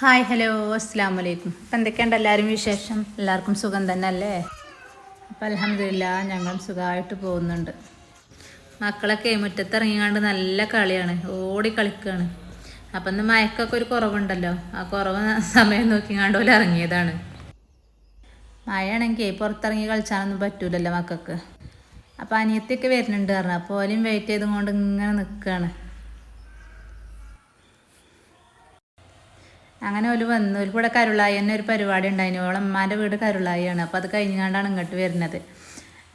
Hi hello അസ്സാം വലൈക്കും അപ്പം എന്തൊക്കെയുണ്ട് എല്ലാവരും വിശേഷം? എല്ലാവർക്കും സുഖം തന്നെ അല്ലേ അപ്പം അലഹമില്ല ഞങ്ങൾ സുഖമായിട്ട് പോകുന്നുണ്ട്. മക്കളൊക്കെ മുറ്റത്ത് മുറ്റത്തിറങ്ങിക്കാണ്ട് നല്ല കളിയാണ് ഓടി കളിക്കുകയാണ് അപ്പം ഇന്ന് മയക്കൊക്കെ ഒരു കുറവുണ്ടല്ലോ ആ കുറവ് സമയം നോക്കിങ്ങാണ്ട് പോലെ ഇറങ്ങിയതാണ്. മഴയാണെങ്കിൽ പുറത്തിറങ്ങി കളിച്ചാനൊന്നും പറ്റൂലല്ലോ മക്കൾക്ക്. അപ്പം അനിയത്തിയൊക്കെ വരുന്നുണ്ട് പറഞ്ഞു അപ്പോൾ ഓലും വെയിറ്റ് ചെയ്തുകൊണ്ട് ഇങ്ങനെ നിൽക്കുകയാണ് അങ്ങനെ ഒരു വന്നു. ഒരു കൂടെ കരുളായി തന്നെ ഒരു പരിപാടി ഉണ്ടായിരുന്നു ഓളമ്മാന്റെ വീട് കരുളായിയാണ്. അപ്പോൾ അത് കഴിഞ്ഞാണ്ടാണ് ഇങ്ങോട്ട് വരുന്നത്.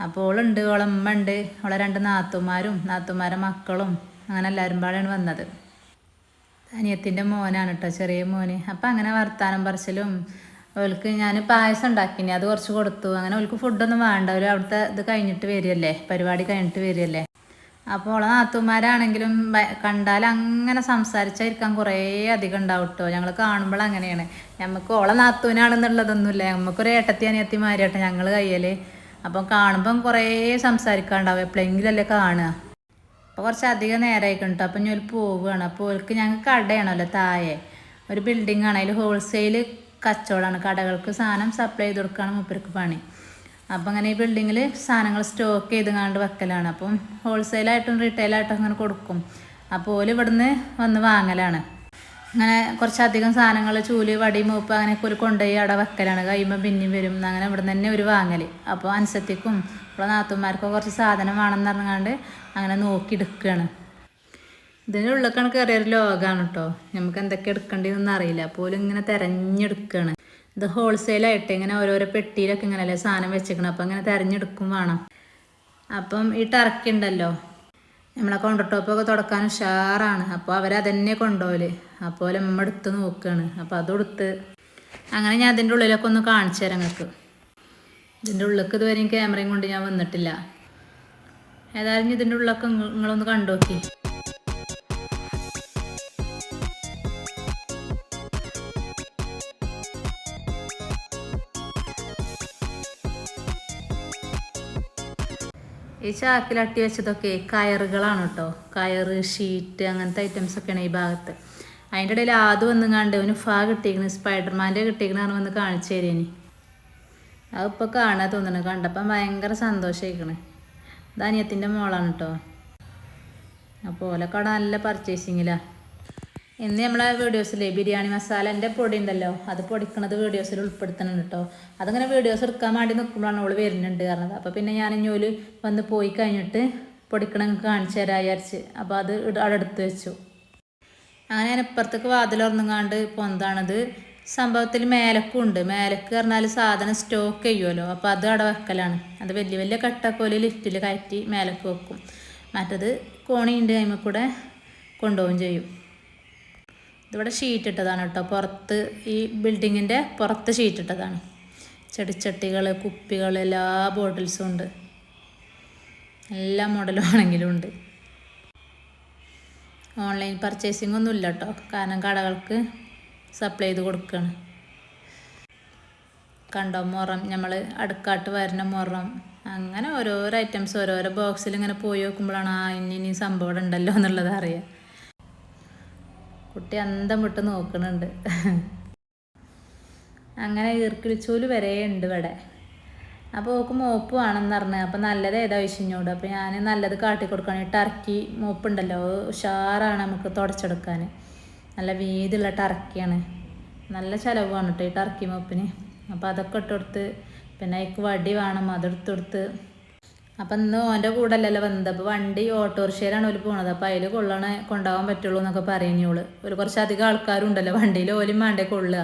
അപ്പോൾ ഓളുണ്ട് ഓളമ്മ ഉണ്ട് ഓളെ രണ്ട് നാത്തുമാരും നാത്തുമാരെ മക്കളും അങ്ങനെ എല്ലാവരും പാടെയാണ് വന്നത്. അനിയത്തിന്റെ മോനാണ് കേട്ടോ ചെറിയ മോന്. അപ്പം അങ്ങനെ വർത്താനം പറച്ചിലും ഓൾക്ക് ഞാൻ പായസം ഉണ്ടാക്കിനി. അത് കുറച്ച് കൊടുത്തു. അങ്ങനെ ഓൾക്ക് ഫുഡൊന്നും വേണ്ട. ഒരു അവിടുത്തെ ഇത് കഴിഞ്ഞിട്ട് വരികയല്ലേ? പരിപാടി കഴിഞ്ഞിട്ട് വരികയല്ലേ? അപ്പോൾ ഓളെ നാത്തുമാരാണെങ്കിലും കണ്ടാൽ അങ്ങനെ സംസാരിച്ചായിരിക്കാൻ കുറേ അധികം ഉണ്ടാവും കേട്ടോ ഞങ്ങൾ കാണുമ്പോൾ അങ്ങനെയാണ്. നമുക്ക് ഓളെ നാത്തൂനാണെന്നുള്ളതൊന്നുമില്ല നമുക്കൊരു ഏട്ടത്തി അനിയത്തി അനിയത്തിമാരിയാട്ടെ ഞങ്ങൾ കയ്യിൽ അപ്പം കാണുമ്പം കുറേ സംസാരിക്കാണ്ടാവും. എപ്പോഴെങ്കിലല്ലേ കാണുക അപ്പോൾ കുറച്ച് അധികം നേരമായിക്കണം കേട്ടോ അപ്പം ഞാൻ പോവുകയാണ് അപ്പോൾ ഓൾക്ക് ഞങ്ങൾക്ക് കടയാണല്ലോ താഴെ. ഒരു ബിൽഡിംഗ് ആണ്. അതിൽ ഹോൾസെയിൽ കച്ചവടമാണ്. കടകൾക്ക് സാധനം സപ്ലൈ ചെയ്ത് കൊടുക്കുകയാണ് മൂപ്പർക്ക് പണി. അപ്പം അങ്ങനെ ഈ ബിൽഡിങ്ങിൽ സാധനങ്ങൾ സ്റ്റോക്ക് ചെയ്ത് കണ്ട് വെക്കലാണ്. അപ്പം ഹോൾസെയിലായിട്ടും റീറ്റെയിലായിട്ടും അങ്ങനെ കൊടുക്കും. അപ്പോൾ ഓൽ ഇവിടുന്ന് വന്ന് വാങ്ങലാണ്. അങ്ങനെ കുറച്ചധികം സാധനങ്ങൾ ചൂൽ വടി മൂപ്പ് അങ്ങനെയൊക്കെ ഒരു കൊണ്ടുപോയി അവിടെ വെക്കലാണ്. കഴിയുമ്പോൾ പിന്നെയും വരും. അങ്ങനെ ഇവിടെ തന്നെ ഒരു വാങ്ങൽ അപ്പോൾ അനുസത്തിക്കും ഇവിടെ നാത്തുമാർക്കും കുറച്ച് സാധനം വേണമെന്ന് പറഞ്ഞാണ്ട് അങ്ങനെ നോക്കി എടുക്കുകയാണ് ഇതിന്റെ ഉള്ളിലേക്കാണ് കയറിയൊരു ലോകമാണ് കേട്ടോ നമുക്ക് എന്തൊക്കെ എടുക്കേണ്ടതെന്നൊന്നും അറിയില്ല. പോലും ഇങ്ങനെ തിരഞ്ഞെടുക്കുകയാണ്. ഇത് ഹോൾസെയിലായിട്ട് ഇങ്ങനെ ഓരോരോ പെട്ടിയിലൊക്കെ ഇങ്ങനെയല്ലേ സാധനം വെച്ചേക്കണം. അപ്പം ഇങ്ങനെ തിരഞ്ഞെടുക്കും വേണം. അപ്പം ഈ ടർക്കി ഉണ്ടല്ലോ നമ്മളെ കൗണ്ടർ ടോപ്പൊക്കെ തുടക്കാൻ ഉഷാറാണ്. അപ്പോൾ അവരതന്നെ കൊണ്ടുപോകൽ അപ്പോൾ അമ്മ എടുത്ത് നോക്കുകയാണ് അപ്പോൾ അതെടുത്ത് അങ്ങനെ ഞാൻ അതിന്റെ ഉള്ളിലൊക്കെ ഒന്ന് കാണിച്ചു തരാം നിങ്ങൾക്ക് ഇതിന്റെ ഉള്ളിലേക്ക് ഇതുവരെയും ക്യാമറയും കൊണ്ട് ഞാൻ വന്നിട്ടില്ല. ഏതായാലും ഇതിന്റെ ഉള്ളിലൊക്കെ നിങ്ങ- നിങ്ങളൊന്ന് കണ്ടു നോക്കി ഈ ചാക്കിൽ അട്ടി വെച്ചതൊക്കെ കയറുകളാണ് കേട്ടോ. കയറ് ഷീറ്റ് അങ്ങനത്തെ ഐറ്റംസ് ഒക്കെയാണ് ഈ ഭാഗത്ത്. അതിന്റെ ഇടയിൽ ആദ്യം വന്ന് കണ്ട് അവന് ഫാ കിട്ടിയേക്കണ്. സ്പൈഡർമാന്റെ കിട്ടിയിരിക്കണ വന്ന് കാണിച്ചു തരേനി. ഇപ്പോൾ കാണാൻ തോന്നണ കണ്ടപ്പം ഭയങ്കര സന്തോഷമായിക്കണ് ഇത് അനിയത്തിന്റെ മോളാണ് കേട്ടോ. അപ്പോൾ ഓലൊക്കെ അവിടെ നല്ല പർച്ചേസിങ്ങിലാണ് ഇന്ന് നമ്മളെ വീഡിയോസിൽ ബിരിയാണി മസാലന്റെ പൊടി ഉണ്ടല്ലോ അത് പൊടിക്കണത് വീഡിയോസിൽ ഉൾപ്പെടുത്തണം കേട്ടോ അതങ്ങനെ വീഡിയോസ് എടുക്കാൻ വേണ്ടി നിൽക്കുമ്പോഴാണ് അവൾ വരുന്നുണ്ട് കാരണം അപ്പോൾ പിന്നെ ഞാൻ ഇഞ്ഞോൽ വന്ന് പോയി കഴിഞ്ഞിട്ട് പൊടിക്കണം കാണിച്ചു തരാം വിചാരിച്ച്. അപ്പോൾ അത് അവിടെ എടുത്ത് വെച്ചു. അങ്ങനെ ഞാൻ ഇപ്പുറത്തേക്ക് വാതിലുറന്നുങ്ങാണ്ട് പൊന്താണത്. സംഭവത്തിൽ മേലക്കും ഉണ്ട്. മേലക്ക് പറഞ്ഞാൽ സാധനം സ്റ്റോക്ക് ചെയ്യുമല്ലോ അപ്പോൾ അത് അവിടെ വെക്കലാണ്. അത് വലിയ വലിയ കട്ടക്കോൽ ലിഫ്റ്റിൽ കയറ്റി മേലക്ക് വെക്കും. മറ്റത് കോണിയുണ്ട് അതിമ്മ കൂടെ കൊണ്ടുപോവുകയും ചെയ്യും. ഇതിവിടെ ഷീറ്റ് ഇട്ടതാണ് കേട്ടോ. പുറത്ത് ഈ ബിൽഡിങ്ങിന്റെ പുറത്ത് ഷീറ്റ് ഇട്ടതാണ്. ചെടിച്ചട്ടികൾ കുപ്പികൾ എല്ലാ ബോട്ടിൽസും ഉണ്ട്. എല്ലാ മോഡലും ആണെങ്കിലും ഉണ്ട്. ഓൺലൈൻ പർച്ചേസിംഗ് ഒന്നും ഇല്ല കേട്ടോ. കാരണം കടകൾക്ക് സപ്ലൈ ചെയ്ത് കൊടുക്കുകയാണ് കണ്ടോ? മുറം. നമ്മൾ അടുക്കാട്ട് വരുന്ന മുറം. അങ്ങനെ ഓരോരോ ഐറ്റംസ് ഓരോരോ ബോക്സിൽ ഇങ്ങനെ പോയി നോക്കുമ്പോഴാണ് ആ ഇനി ഇനി സംഭവം ഉണ്ടല്ലോ എന്നുള്ളത് അറിയാം. കുട്ടി അന്തം വിട്ട് നോക്കുന്നുണ്ട്. അങ്ങനെ ഈർക്കിളിച്ചൂൽ വരെ ഉണ്ട് ഇവിടെ. അപ്പോൾ ഓക്ക് മോപ്പ് വേണമെന്ന് പറഞ്ഞു. അപ്പോൾ നല്ലത് ഏതാ വിശിഞ്ഞോട്? അപ്പോൾ ഞാൻ നല്ലത് കാട്ടി ഈ ടർക്കി മോപ്പുണ്ടല്ലോ ഉഷാറാണ് നമുക്ക് തുടച്ചെടുക്കാൻ നല്ല വീതിയുള്ള ടർക്കിയാണ്. നല്ല ചിലവാണ് കേട്ടോ ഈ ടർക്കി മോപ്പിന്. അപ്പോൾ അതൊക്കെ ഇട്ട് കൊടുത്ത് പിന്നെ അതിക്ക് വടി വേണം അതെടുത്ത് കൊടുത്ത് അപ്പം ഇന്ന് ഓന്റെ കൂടെ അല്ലല്ലോ വന്നത്. അപ്പോൾ വണ്ടി ഓട്ടോറിക്ഷയിലാണ് ഓൽ പോണത്. അപ്പോൾ അതിൽ കൊള്ളണ കൊണ്ടാവാൻ പറ്റുള്ളൂ എന്നൊക്കെ പറയുന്നോൾ ഒരു കുറച്ചധികം ആൾക്കാരും ഉണ്ടല്ലോ വണ്ടിയിൽ. ഓലും വേണ്ടേ കൊള്ളുക.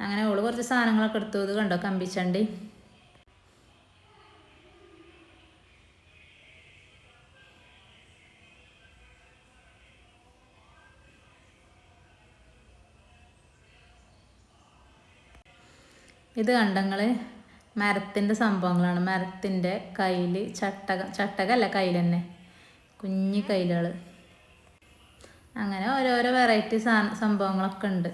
അങ്ങനെ ഓൾ കുറച്ച് സാധനങ്ങളൊക്കെ എടുത്തു. ഇത് കണ്ടോ? കമ്പിച്ചണ്ടി. ഇത് കണ്ടങ്ങൾ മരത്തിന്റെ സംഭവങ്ങളാണ്. മരത്തിന്റെ കയ്യിൽ ചട്ടക ചട്ടകല്ല കയ്യിൽ തന്നെ. കുഞ്ഞി കയ്യിലുകൾ അങ്ങനെ ഓരോരോ വെറൈറ്റി സാ സംഭവങ്ങളൊക്കെ ഉണ്ട്.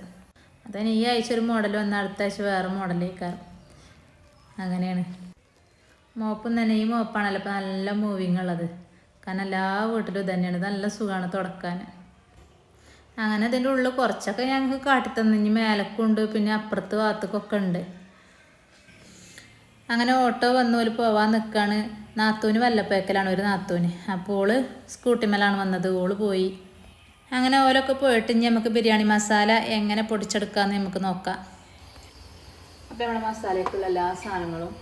അതന്നെ ഈ ആഴ്ച ഒരു മോഡൽ വന്ന അടുത്ത ആഴ്ച വേറെ മോഡലേക്കാറ് അങ്ങനെയാണ്. മോപ്പും തന്നെ ഈ മോപ്പാണല്ലോ ഇപ്പം നല്ല മൂവിങ് ഉള്ളത്. കാരണം എല്ലാ വീട്ടിലും തന്നെയാണ്. നല്ല സുഖമാണ് തുടക്കാൻ. അങ്ങനെ അതിന്റെ ഉള്ളിൽ കുറച്ചൊക്കെ ഞങ്ങൾക്ക് കാട്ടിത്തന്നു. ഇനി മേലക്കുണ്ട് പിന്നെ അപ്പുറത്ത് ഭാഗത്തേക്കൊക്കെ ഉണ്ട്. അങ്ങനെ ഓട്ടോ വന്നു ഒരു പോവാൻ നിൽക്കുകയാണ് നാത്തൂന് വല്ലപ്പേക്കലാണ് ഒരു നാത്തൂന്. അപ്പോൾ ഓൾ സ്കൂട്ടിമേലാണ് വന്നത് ഓൾ പോയി. അങ്ങനെ ഓലൊക്കെ പോയിട്ട് ഇനി നമുക്ക് ബിരിയാണി മസാല എങ്ങനെ പൊടിച്ചെടുക്കാമെന്ന് നമുക്ക് നോക്കാം. അപ്പോൾ നമ്മുടെ മസാലയ്ക്കുള്ള എല്ലാ സാധനങ്ങളും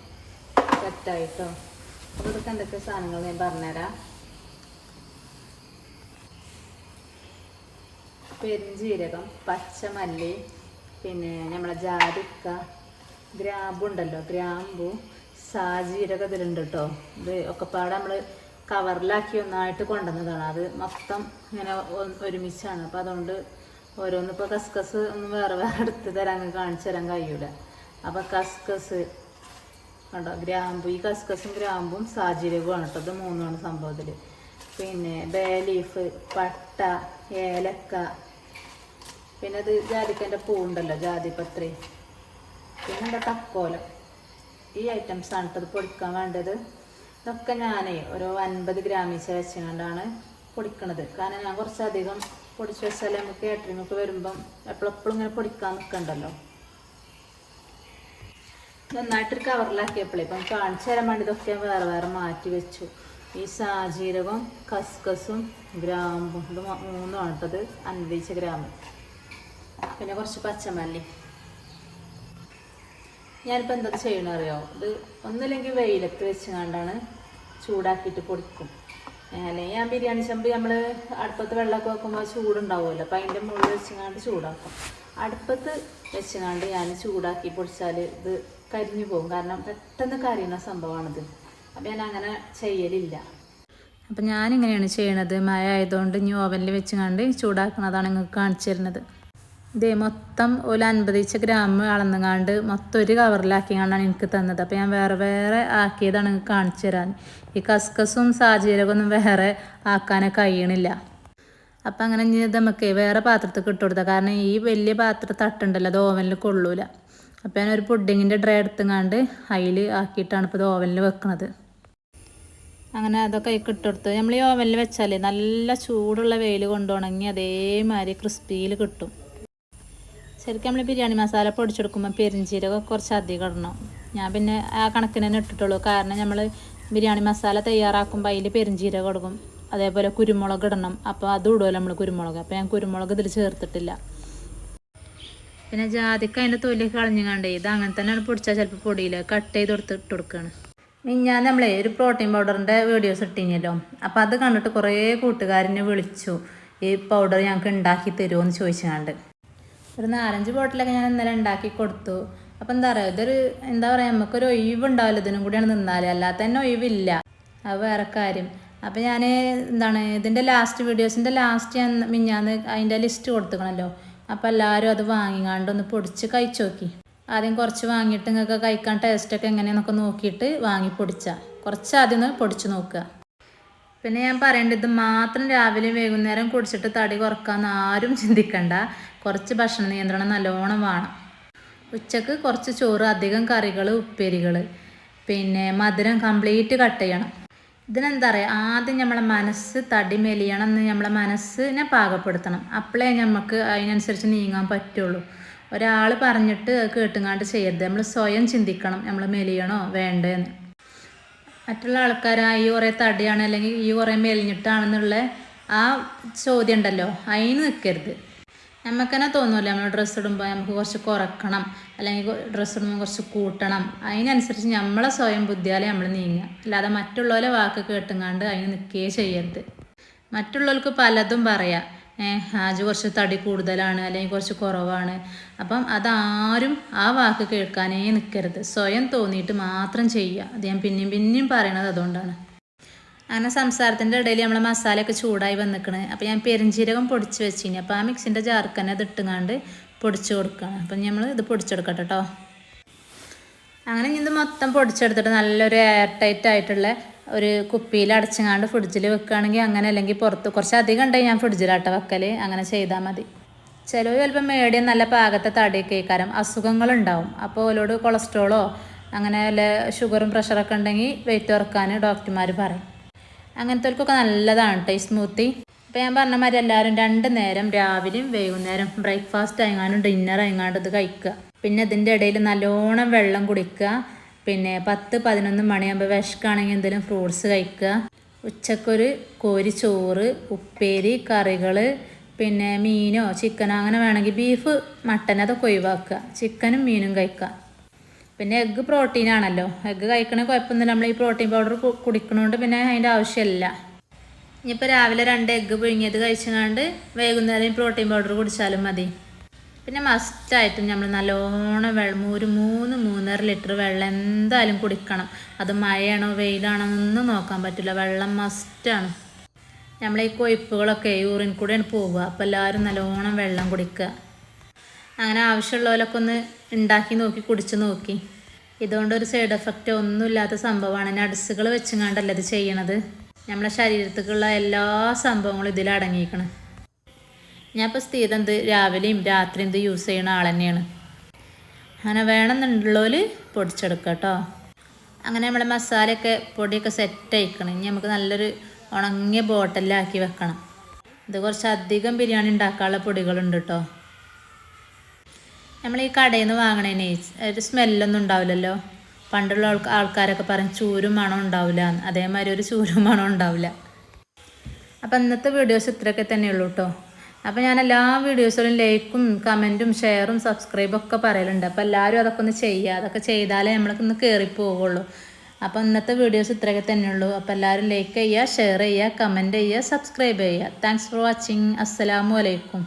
സെറ്റായിട്ടോ. അപ്പോൾ ഇതൊക്കെ എന്തൊക്കെ സാധനങ്ങൾ ഞാൻ പറഞ്ഞുതരാം. പെരിഞ്ജീരകം പച്ചമല്ലി പിന്നെ നമ്മളെ ജാതിക്ക ഗ്രാമ്പുണ്ടല്ലോ ഗ്രാമ്പു സാജീരക ഇതിലുണ്ട് കേട്ടോ ഇത് ഒക്കെ പാടെ നമ്മൾ കവറിലാക്കി ഒന്നായിട്ട് കൊണ്ടുവന്നതാണ്. അത് മൊത്തം ഇങ്ങനെ ഒരുമിച്ചാണ്. അപ്പോൾ അതുകൊണ്ട് ഓരോന്ന് ഇപ്പോൾ കസ്കസ് ഒന്നും വേറെ വേറെ എടുത്ത് തരാൻ കാണിച്ചു തരാൻ കഴിയൂല. അപ്പോൾ കസ്കസ് കണ്ടോ ഗ്രാമ്പു. ഈ കസ്കസും ഗ്രാമ്പും സാജീരകവുമാണ് കേട്ടോ. ഇത് മൂന്നാണ് സംഭവത്തിൽ പിന്നെ ബേലീഫ് പട്ട ഏലക്ക. പിന്നെ ഇത് ജാതിക്കന്റെ പൂവുണ്ടല്ലോ ജാതിപത്രി പിന്നെ എന്താ ഈ ഐറ്റംസ് ആണ് ഇത് പൊടിക്കാൻ വേണ്ടത്. ഇതൊക്കെ ഞാനേ ഒരു അൻപത് ഗ്രാമീശ വെച്ചുകൊണ്ടാണ് പൊടിക്കണത്. കാരണം ഞാൻ കുറച്ചധികം പൊടിച്ച് വെച്ചാൽ നമുക്ക് കേറ്ററിംഗ് വരുമ്പം എപ്പോഴെപ്പോഴും ഇങ്ങനെ പൊടിക്കാൻ നിൽക്കണ്ടല്ലോ നന്നായിട്ടൊരു കവറിലാക്കിയപ്പോഴേ ഇപ്പം കാണിച്ചു തരാൻ വേണ്ടി ഇതൊക്കെ വേറെ വേറെ മാറ്റി വെച്ചു. ഈ സാജീരകം കസ്കസും ഗ്രാമ്പും ഇത് മൂന്നും ആണ് കേട്ടത് അൻപത് ഗ്രാം പിന്നെ കുറച്ച് പച്ചമല്ലി. ഞാനിപ്പോൾ എന്താ ചെയ്യണ അറിയോ? ഇത് ഒന്നില്ലെങ്കിൽ വെയിലത്ത് വെച്ച് കണ്ടാണ് ചൂടാക്കിയിട്ട് പൊടിക്കും. അല്ലെങ്കിൽ ഞാൻ ബിരിയാണി ചെമ്പ് നമ്മൾ അടുപ്പത്ത് വെള്ളമൊക്കെ വെക്കുമ്പോൾ ചൂടുണ്ടാവുമല്ലോ. അപ്പം അതിന്റെ മുകളിൽ വെച്ചുകൊണ്ട് ചൂടാക്കും. അടുപ്പത്ത് വെച്ചുകൊണ്ട് ഞാൻ ചൂടാക്കി പൊടിച്ചാൽ ഇത് കരിഞ്ഞു പോകും. കാരണം പെട്ടെന്ന് കരിയുന്ന സംഭവമാണിത്. അപ്പോൾ ഞാൻ അങ്ങനെ ചെയ്യലില്ല. അപ്പം ഞാനിങ്ങനെയാണ് ചെയ്യണത്. മഴ ആയതുകൊണ്ട് ഇനി ഓവനിൽ വെച്ചുകൊണ്ട് ചൂടാക്കുന്നതാണ് നിങ്ങൾക്ക് കാണിച്ചു തരുന്നത്. ഇതേ മൊത്തം ഒരു അൻപതിച്ച ഗ്രാം അളന്നുകാണ്ട് മൊത്തം ഒരു കവറിലാക്കി കവറിലാക്കിയാണ്ടാണ് എനിക്ക് തന്നത്. അപ്പോൾ ഞാൻ വേറെ വേറെ ആക്കിയതാണ് കാണിച്ചു തരാൻ. ഈ കസ്കസും സാജീരകമൊന്നും വേറെ ആക്കാനൊക്കെ കഴിയണില്ല. അപ്പം അങ്ങനെ നമുക്ക് വേറെ പാത്രത്തിൽ ഇട്ട് കൊടുത്താൽ കാരണം ഈ വലിയ പാത്രം തട്ടുണ്ടല്ലോ അത് ഓവനിൽ കൊള്ളൂല. അപ്പം ഞാൻ ഒരു പുഡിങ്ങിന്റെ ഡ്രൈ എടുത്തുങ്ങാണ്ട് അതിൽ ആക്കിയിട്ടാണ് ഇപ്പോൾ ഇത് ഓവനിൽ വെക്കുന്നത് അങ്ങനെ അതൊക്കെ ഈ കിട്ടുകൊടുത്ത് നമ്മൾ ഈ ഓവനിൽ വെച്ചാൽ നല്ല ചൂടുള്ള വെയിൽ കൊണ്ടുണങ്ങി അതേമാതിരി ക്രിസ്പിയിൽ കിട്ടും. ശരിക്കും നമ്മൾ ബിരിയാണി മസാല പൊടിച്ചെടുക്കുമ്പോൾ പെരിഞ്ചീരകം കുറച്ച് അധികം ഇടണം. ഞാൻ പിന്നെ ആ കണക്കിന് തന്നെ ഇട്ടിട്ടുള്ളൂ. കാരണം നമ്മൾ ബിരിയാണി മസാല തയ്യാറാക്കുമ്പോൾ അതിൽ പെരിഞ്ചീരകം കൊടുക്കും അതേപോലെ കുരുമുളക് ഇടണം. അപ്പോൾ അതും ഇടുമല്ലോ നമ്മൾ കുരുമുളക്. അപ്പോൾ ഞാൻ കുരുമുളക് ഇതിൽ ചേർത്തിട്ടില്ല. പിന്നെ ജാതിക്ക അതിന്റെ തൊലി കളഞ്ഞുകാണ്ടേ ഇത് അങ്ങനെ തന്നെയാണ് പൊടിച്ചാൽ ചിലപ്പോൾ പൊടിയിൽ കട്ട് ചെയ്ത് കൊടുത്ത് ഇട്ട് കൊടുക്കുകയാണ് ഞാൻ നമ്മളെ ഒരു പ്രോട്ടീൻ പൗഡറിന്റെ വീഡിയോസ് ഇട്ടിനല്ലോ. അപ്പോൾ അത് കണ്ടിട്ട് കുറേ കൂട്ടുകാരനെ വിളിച്ചു. ഈ പൗഡർ ഞങ്ങൾക്ക് ഉണ്ടാക്കി തരുമോ എന്ന് ചോദിച്ചാണ്ട് ഒരു നാലഞ്ച് ബോട്ടിലൊക്കെ ഞാൻ ഇന്നലെ ഉണ്ടാക്കി കൊടുത്തു. അപ്പം എന്താ പറയുക ഇതൊരു എന്താ പറയുക നമുക്കൊരു ഒഴിവുണ്ടാവില്ല ഇതിനും കൂടിയാണ് നിന്നാൽ അല്ലാത്ത തന്നെ ഒഴിവില്ല. അത് വേറെ കാര്യം. അപ്പം ഞാൻ എന്താണ് ഇതിന്റെ ലാസ്റ്റ് വീഡിയോസിന്റെ ലാസ്റ്റ് ഞാൻ മിഞ്ഞാന്ന് അതിന്റെ ലിസ്റ്റ് കൊടുത്തുക്കണല്ലോ. അപ്പോൾ എല്ലാവരും അത് വാങ്ങിക്കാണ്ട് ഒന്ന് പൊടിച്ച് കഴിച്ചു നോക്കി. ആദ്യം കുറച്ച് വാങ്ങിയിട്ട് നിങ്ങൾക്ക് കഴിക്കാൻ ടേസ്റ്റൊക്കെ എങ്ങനെയാണെന്നൊക്കെ നോക്കിയിട്ട് വാങ്ങി പൊടിച്ചാൽ കുറച്ച് ആദ്യം ഒന്ന് പൊടിച്ച് നോക്കുക. പിന്നെ ഞാൻ പറയേണ്ടത് മാത്രം രാവിലെയും വൈകുന്നേരം കുടിച്ചിട്ട് തടി കുറക്കാമെന്ന് ആരും ചിന്തിക്കണ്ട. കുറച്ച് ഭക്ഷണ നിയന്ത്രണം നല്ലോണം വേണം. ഉച്ചയ്ക്ക് കുറച്ച് ചോറ് അധികം കറികൾ ഉപ്പേരികൾ പിന്നെ മധുരം കംപ്ലീറ്റ് കട്ട് ചെയ്യണം. ഇതിനെന്താ പറയുക ആദ്യം നമ്മളെ മനസ്സ് തടി മെലിയണം എന്ന് നമ്മളെ മനസ്സിനെ പാകപ്പെടുത്തണം. അപ്പോഴേ നമുക്ക് അതിനനുസരിച്ച് നീങ്ങാൻ പറ്റുള്ളൂ. ഒരാൾ പറഞ്ഞിട്ട് കേട്ടുങ്ങാണ്ട് ചെയ്യരുത്. നമ്മൾ സ്വയം ചിന്തിക്കണം. നമ്മൾ മെലിയണോ വേണ്ടേന്ന്. മറ്റുള്ള ആൾക്കാർ ഈ കുറേ തടിയാണ് അല്ലെങ്കിൽ ഈ കുറേ മെലിഞ്ഞിട്ടാണെന്നുള്ള ആ ചോദ്യം ഉണ്ടല്ലോ അതിന് നിൽക്കരുത് നമുക്ക് തന്നെ നമ്മൾ ഡ്രസ്സ് ഇടുമ്പോൾ നമുക്ക് കുറച്ച് കുറക്കണം. അല്ലെങ്കിൽ ഡ്രസ്സ് ഇടുമ്പോൾ കുറച്ച് കൂട്ടണം. അതിനനുസരിച്ച് നമ്മളെ സ്വയം ബുദ്ധിയാലെ നമ്മൾ നീങ്ങുക. അല്ലാതെ മറ്റുള്ളവരെ വാക്ക് കേട്ടുങ്ങാണ്ട് അതിന് നിൽക്കുകയേ ചെയ്യരുത്. മറ്റുള്ളവർക്ക് പലതും പറയാം. ആജ് കുറച്ച് തടി കൂടുതലാണ് അല്ലെങ്കിൽ കുറച്ച് കുറവാണ്. അപ്പം അതാരും ആ വാക്ക് കേൾക്കാനേ നിൽക്കരുത് സ്വയം തോന്നിയിട്ട് മാത്രം ചെയ്യുക. അത് ഞാൻ പിന്നെയും പിന്നെയും പറയണത് അതുകൊണ്ടാണ്. അങ്ങനെ സംസാരത്തിന്റെ ഇടയിൽ നമ്മൾ മസാലയൊക്കെ ചൂടായി വന്നിക്കണ്. അപ്പം ഞാൻ പെരിഞ്ചീരകം പൊടിച്ച് വെച്ചിനി. അപ്പോൾ ആ മിക്സിന്റെ ജാർക്ക് തന്നെ അത് ഇട്ടുങ്ങാണ്ട് പൊടിച്ച് കൊടുക്കുകയാണ് അപ്പം നമ്മൾ ഇത് പൊടിച്ചെടുക്കട്ടെ കേട്ടോ അങ്ങനെ ഇത് മൊത്തം പൊടിച്ചെടുത്തിട്ട് നല്ലൊരു എയർ ടൈറ്റ് ആയിട്ടുള്ള ഒരു കുപ്പിയിൽ അടച്ചങ്ങാണ്ട് ഫ്രിഡ്ജിൽ വെക്കുകയാണെങ്കിൽ അങ്ങനെ അല്ലെങ്കിൽ പുറത്ത് കുറച്ച് അധികം ഉണ്ടെങ്കിൽ ഞാൻ ഫ്രിഡ്ജിലാട്ട വെക്കൽ. അങ്ങനെ ചെയ്താൽ മതി. ചിലവ് ചിലപ്പോൾ മേടിയ നല്ല പാകത്തെ തടിയൊക്കെ കാരണം അസുഖങ്ങളുണ്ടാവും അപ്പോൾ ഓലോട് കൊളസ്ട്രോളോ അങ്ങനെ വല്ല ഷുഗറും പ്രഷറൊക്കെ ഉണ്ടെങ്കിൽ വെയിറ്റ് കുറയ്ക്കാൻ ഡോക്ടർമാർ പറയും. അങ്ങനത്തെവർക്കൊക്കെ നല്ലതാണ് കേട്ടോ ഈ സ്മൂത്തി. അപ്പം അപ്പോൾ ഞാൻ പറഞ്ഞ മാതിരി എല്ലാവരും രണ്ട് നേരം രാവിലെയും വൈകുന്നേരം ബ്രേക്ക്ഫാസ്റ്റ് അയങ്ങാനും ഡിന്നർ അയങ്ങാണ്ട് ഇത് കഴിക്കുക. പിന്നെ ഇതിന്റെ ഇടയിൽ നല്ലോണം വെള്ളം കുടിക്കുക. പിന്നെ പത്ത് പതിനൊന്ന് മണിയാകുമ്പോൾ വിശക്കാണെങ്കിൽ എന്തെങ്കിലും ഫ്രൂട്ട്സ് കഴിക്കുക. ഉച്ചക്കൊരു കോരി ചോറ് ഉപ്പേരി കറികൾ പിന്നെ മീനോ ചിക്കനോ അങ്ങനെ വേണമെങ്കിൽ ബീഫ് മട്ടൻ അതൊക്കെ ഒഴിവാക്കുക. ചിക്കനും മീനും കഴിക്കുക. പിന്നെ എഗ്ഗ് പ്രോട്ടീൻ ആണല്ലോ. എഗ്ഗ് കഴിക്കണ കുഴപ്പമൊന്നുമില്ല. നമ്മൾ ഈ പ്രോട്ടീൻ പൗഡർ കുടിക്കണോണ്ട് പിന്നെ അതിന്റെ ആവശ്യമില്ല. ഇനിയിപ്പോൾ രാവിലെ രണ്ട് എഗ്ഗ് പുഴുങ്ങിയത് കഴിച്ചങ്ങാണ്ട് വൈകുന്നേരം പ്രോട്ടീൻ പൗഡർ കുടിച്ചാലും മതി. പിന്നെ മസ്റ്റായിട്ടും നമ്മൾ നല്ലോണം വെള്ളം ഒരു മൂന്ന് മൂന്നര ലിറ്റർ വെള്ളം എന്തായാലും കുടിക്കണം. അത് മഴയാണോ വെയിലാണോ ഒന്നും നോക്കാൻ പറ്റില്ല. വെള്ളം മസ്റ്റാണ് നമ്മൾ ഈ കൊയ്പ്പുകളൊക്കെ യൂറിൻ കൂടെയാണ് പോവുക. അപ്പോൾ എല്ലാവരും നല്ലോണം വെള്ളം കുടിക്കുക. അങ്ങനെ ആവശ്യമുള്ളവരൊക്കെ ഒന്ന് ഉണ്ടാക്കി നോക്കി കുടിച്ച് നോക്കി. ഇതുകൊണ്ട് ഒരു സൈഡ് എഫക്റ്റ് ഒന്നുമില്ലാത്ത സംഭവമാണ്. നട്സുകൾ വെച്ചുകൊണ്ടല്ല ഇത് ചെയ്യണത്? നമ്മളെ ശരീരത്തേക്കുള്ള എല്ലാ സംഭവങ്ങളും ഇതിൽ അടങ്ങിയിരിക്കണം ഞാൻ ഇപ്പോൾ സ്ഥിരം എന്ത് രാവിലെയും രാത്രിയും ഇത് യൂസ് ചെയ്യുന്ന ആൾ തന്നെയാണ്. അങ്ങനെ വേണമെന്നുള്ളവർ പൊടിച്ചെടുക്കുക കേട്ടോ അങ്ങനെ നമ്മളെ മസാലയൊക്കെ പൊടിയൊക്കെ സെറ്റ് ആയിക്കണം. ഇനി നമുക്ക് നല്ലൊരു ഉണങ്ങിയ ബോട്ടലിലാക്കി വെക്കണം. ഇത് കുറച്ച് അധികം ബിരിയാണി ഉണ്ടാക്കാനുള്ള പൊടികളുണ്ട് കേട്ടോ നമ്മൾ ഈ കടയിൽ നിന്ന് വാങ്ങണേനെ ഒരു സ്മെല്ലൊന്നും ഉണ്ടാവില്ലല്ലോ. പണ്ടുള്ള ആൾ ആൾക്കാരൊക്കെ പറയും ചൂരും മണം ഉണ്ടാവില്ല. അതേമാതിരി ഒരു ചൂരും മണം ഉണ്ടാവില്ല. അപ്പം ഇന്നത്തെ വീഡിയോസ് ഇത്രയൊക്കെ തന്നെയുള്ളൂ കേട്ടോ അപ്പോൾ ഞാൻ എല്ലാ വീഡിയോസിലും ലൈക്കും കമന്റും ഷെയറും സബ്സ്ക്രൈബും ഒക്കെ പറയലുണ്ട്. അപ്പോൾ എല്ലാവരും അതൊക്കെ ഒന്ന് ചെയ്യുക. അതൊക്കെ ചെയ്താലേ നമ്മൾക്കൊന്ന് കയറി പോവുള്ളൂ. അപ്പോൾ ഇന്നത്തെ വീഡിയോസ് ഇത്രയൊക്കെ തന്നെയുള്ളൂ അപ്പോൾ എല്ലാവരും ലൈക്ക് ചെയ്യുക ഷെയർ ചെയ്യുക കമന്റ് ചെയ്യുക സബ്സ്ക്രൈബ് ചെയ്യുക. താങ്ക്സ് ഫോർ വാച്ചിങ് അസ്സലാമു അലൈക്കും